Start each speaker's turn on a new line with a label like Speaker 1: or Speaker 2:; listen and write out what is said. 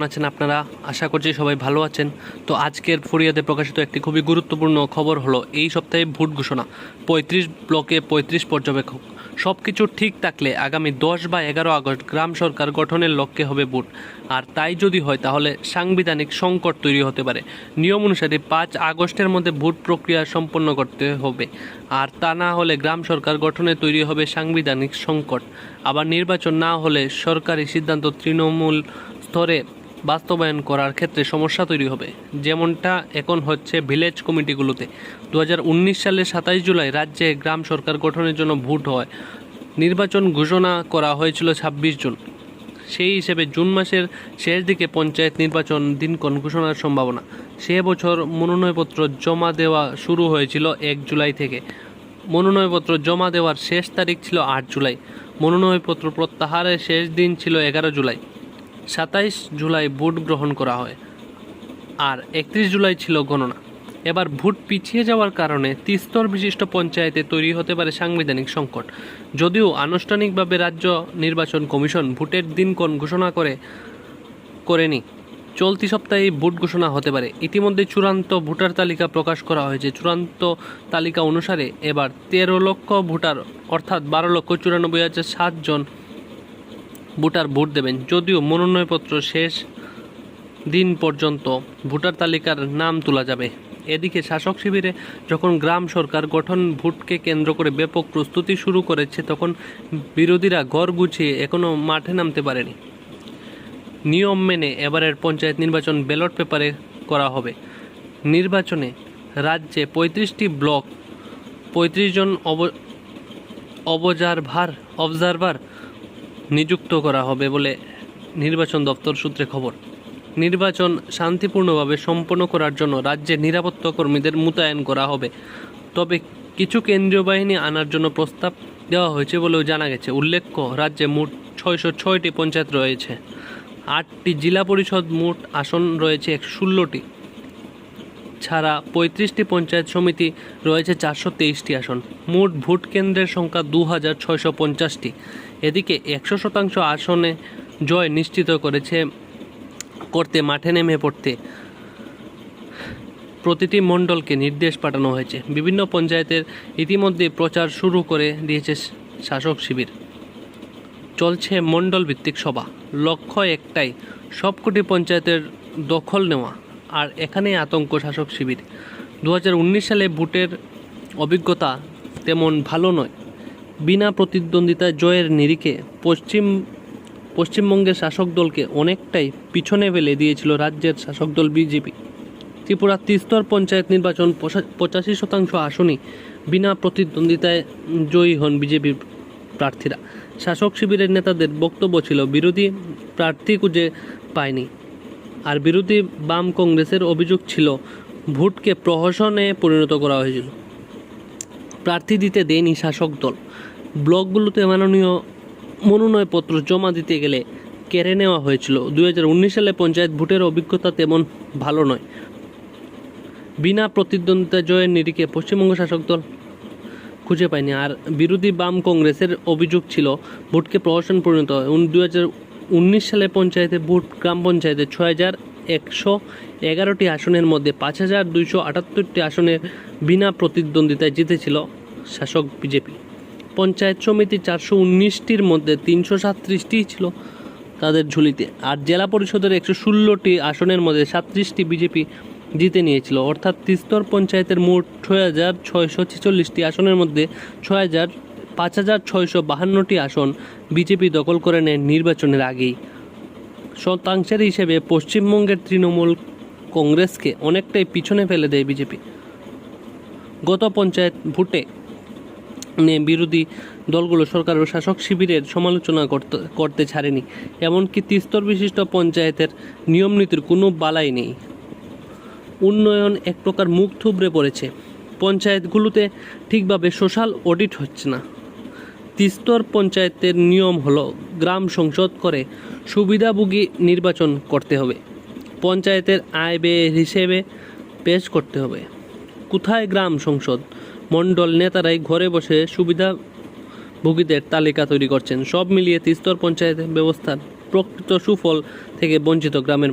Speaker 1: আছেন আপনারা? আশা করছি সবাই ভালো আছেন। তো আজকের ফরিয়াদে প্রকাশিত একটি খুবই গুরুত্বপূর্ণ খবর হলো, এই সপ্তাহে ভোট ঘোষণা। পঁয়ত্রিশ ব্লকে পঁয়ত্রিশ পর্যবেক্ষক। সব কিছু ঠিক থাকলে আগামী দশ বা এগারো আগস্ট গ্রাম সরকার গঠনের লক্ষ্যে হবে ভোট। আর তাই যদি হয়, তাহলে সাংবিধানিক সংকট তৈরি হতে পারে। নিয়ম অনুসারে পাঁচ আগস্টের মধ্যে ভোট প্রক্রিয়া সম্পন্ন করতে হবে। আর তা না হলে গ্রাম সরকার গঠনে তৈরি হবে সাংবিধানিক সংকট। আবার নির্বাচন না হলে সরকারি সিদ্ধান্ত তৃণমূল স্তরে বাস্তবায়ন করার ক্ষেত্রে সমস্যা তৈরি হবে। যেমনটা এখন হচ্ছে ভিলেজ কমিটিগুলোতে। দু হাজার উনিশ সালের সাতাইশ জুলাই রাজ্যে গ্রাম সরকার গঠনের জন্য ভোট হয়। নির্বাচন ঘোষণা করা হয়েছিল ছাব্বিশ জুন। সেই হিসেবে জুন মাসের শেষ দিকে পঞ্চায়েত নির্বাচন দিনক্ষণ ঘোষণার সম্ভাবনা। সে বছর মনোনয়নপত্র জমা দেওয়া শুরু হয়েছিল এক জুলাই থেকে। মনোনয়নপত্র জমা দেওয়ার শেষ তারিখ ছিল আট জুলাই। মনোনয়নপত্র প্রত্যাহারের শেষ দিন ছিল এগারো জুলাই। সাতাইশ জুলাই ভোট গ্রহণ করা হয় আর একত্রিশ জুলাই ছিল গণনা। এবার ভোট পিছিয়ে যাওয়ার কারণে তিস্তর বিশিষ্ট পঞ্চায়েতে তৈরি হতে পারে সাংবিধানিক সংকট। যদিও আনুষ্ঠানিকভাবে রাজ্য নির্বাচন কমিশন ভোটের দিনক্ষণ ঘোষণা করে, করেনি। চলতি সপ্তাহে ভোট ঘোষণা হতে পারে। ইতিমধ্যে চূড়ান্ত ভোটার তালিকা প্রকাশ করা হয়েছে। চূড়ান্ত তালিকা অনুসারে এবার তেরো লক্ষ ভোটার, অর্থাৎ বারো লক্ষ চুরানব্বই হাজার সাতজন ভোটার ভোট দেবেন। যদিও মনোনয়নপত্র শেষ দিন পর্যন্ত ভোটার তালিকার নাম তোলা যাবে। এদিকে শাসক শিবিরে যখন গ্রাম সরকার গঠন ভোটকে কেন্দ্র করে ব্যাপক প্রস্তুতি শুরু করেছে, তখন বিরোধীরা ঘর গুছিয়ে এখনও মাঠে নামতে পারেনি। নিয়ম মেনে এবারের পঞ্চায়েত নির্বাচন ব্যালট পেপারে করা হবে। নির্বাচনে রাজ্যে পঁয়ত্রিশটি ব্লক, পঁয়ত্রিশ জন অব, অবজারভার অবজারভার নিযুক্ত করা হবে বলে নির্বাচন দপ্তর সূত্রে খবর। নির্বাচন শান্তিপূর্ণভাবে সম্পন্ন করার জন্য রাজ্যের নিরাপত্তা কর্মীদের মোতায়েন করা হবে। তবে কিছু কেন্দ্রীয় বাহিনী আনার জন্য প্রস্তাব দেওয়া হয়েছে বলেও জানা গেছে। উল্লেখ্য, রাজ্যে মোট ছয়শো ছয়টি পঞ্চায়েত রয়েছে। আটটি জেলা পরিষদ মোট আসন রয়েছে একশো ষোলোটি। ছাড়া পঁয়ত্রিশটি পঞ্চায়েত সমিতি রয়েছে চারশো তেইশটি আসন। মোট ভোট কেন্দ্রের সংখ্যা দু হাজার ছয়শো পঞ্চাশটি। এদিকে একশো শতাংশ আসনে জয় নিশ্চিত করেছে করতে মাঠে নেমে পড়তে। প্রতিটি মণ্ডলকে নির্দেশ পাঠানো হয়েছে। বিভিন্ন পঞ্চায়েতের ইতিমধ্যে প্রচার শুরু করে দিয়েছে শাসক শিবির। চলছে মণ্ডল ভিত্তিক সভা। লক্ষ্য একটাই, সবকটি পঞ্চায়েতের দখল নেওয়া। আর এখানে আতঙ্ক শাসক শিবির। দু হাজার উনিশ সালে ভোটের অভিজ্ঞতা তেমন ভালো নয়। বিনা প্রতিদ্বন্দ্বিতা জয়ের নিরিখে পশ্চিম, পশ্চিমবঙ্গের শাসক দলকে অনেকটাই পিছনে ফেলে দিয়েছিল রাজ্যের শাসক দল বিজেপি। ত্রিপুরা তিস্তর পঞ্চায়েত নির্বাচন পঁচা- পঁচাশি শতাংশ আসনই বিনা প্রতিদ্বন্দ্বিতায় জয়ী হন বিজেপি প্রার্থীরা। শাসক শিবিরের নেতাদের বক্তব্য ছিল, বিরোধী প্রার্থী খুঁজে পায়নি। আর বিরোধী বাম কংগ্রেসের অভিযোগ ছিল, ভোটকে প্রহসনে পরিণত করা হয়েছিল। প্রার্থী দিতে দেয়নি শাসক দল। ব্লকগুলোতে মাননীয় মনোনয়নপত্র জমা দিতে গেলে কেড়ে নেওয়া হয়েছিল। দুই হাজার উনিশ সালে পঞ্চায়েত ভোটের অভিজ্ঞতা তেমন ভালো নয়। বিনা প্রতিদ্বন্দ্বিতা জয়ের নিরিখে পশ্চিমবঙ্গ শাসক দল খুঁজে পায়নি। আর বিরোধী বাম কংগ্রেসের অভিযোগ ছিল, ভোটকে প্রহসন পরিণত হয়। দু হাজার উনিশ সালে পঞ্চায়েতে ভোট, গ্রাম পঞ্চায়েতে ছয় হাজার একশো এগারোটি আসনের মধ্যে পাঁচ হাজার দুইশো আটাত্তরটি আসনের বিনা প্রতিদ্বন্দ্বিতায় জিতেছিল শাসক বিজেপি। পঞ্চায়েত সমিতি চারশো উনিশটির মধ্যে তিনশো সাতত্রিশটি ছিল তাদের ঝুলিতে, আর জেলা পরিষদের একশো ষোলোটি আসনের মধ্যে সাতত্রিশটি বিজেপি জিতে নিয়েছিল। অর্থাৎ তিস্তর পঞ্চায়েতের মোট ছয় হাজার ছয়শো ছেচল্লিশটি আসনের মধ্যে ছয় হাজার পাঁচ হাজার ছয়শো বাহান্নটি আসন বিজেপি দখল করে নেয় নির্বাচনের আগেই। শতাংশের হিসেবে পশ্চিমবঙ্গের তৃণমূল কংগ্রেসকে অনেকটাই পিছনে ফেলে দেয় বিজেপি। গত পঞ্চায়েত ভোটে নিয়ে বিরোধী দলগুলো সরকার ও শাসক শিবিরের সমালোচনা করতে করতে ছাড়েনি। এমনকি তিস্তর বিশিষ্ট পঞ্চায়েতের নিয়ম নীতির কোনো বালাই নেই। উন্নয়ন এক প্রকার মুখ থুবড়ে পড়েছে। পঞ্চায়েতগুলোতে ঠিকভাবে সোশ্যাল অডিট হচ্ছে না। তিস্তর পঞ্চায়েতের নিয়ম হলো গ্রাম সংসদ করে সুবিধাভোগী নির্বাচন করতে হবে। পঞ্চায়েতের আয় ব্যয় হিসেবে পেশ করতে হবে। কোথায় গ্রাম সংসদ? মণ্ডল নেতারাই ঘরে বসে সুবিধাভোগীদের তালিকা তৈরি করছেন। সব মিলিয়ে তিস্তর পঞ্চায়েত ব্যবস্থার প্রকৃত সুফল থেকে বঞ্চিত গ্রামের।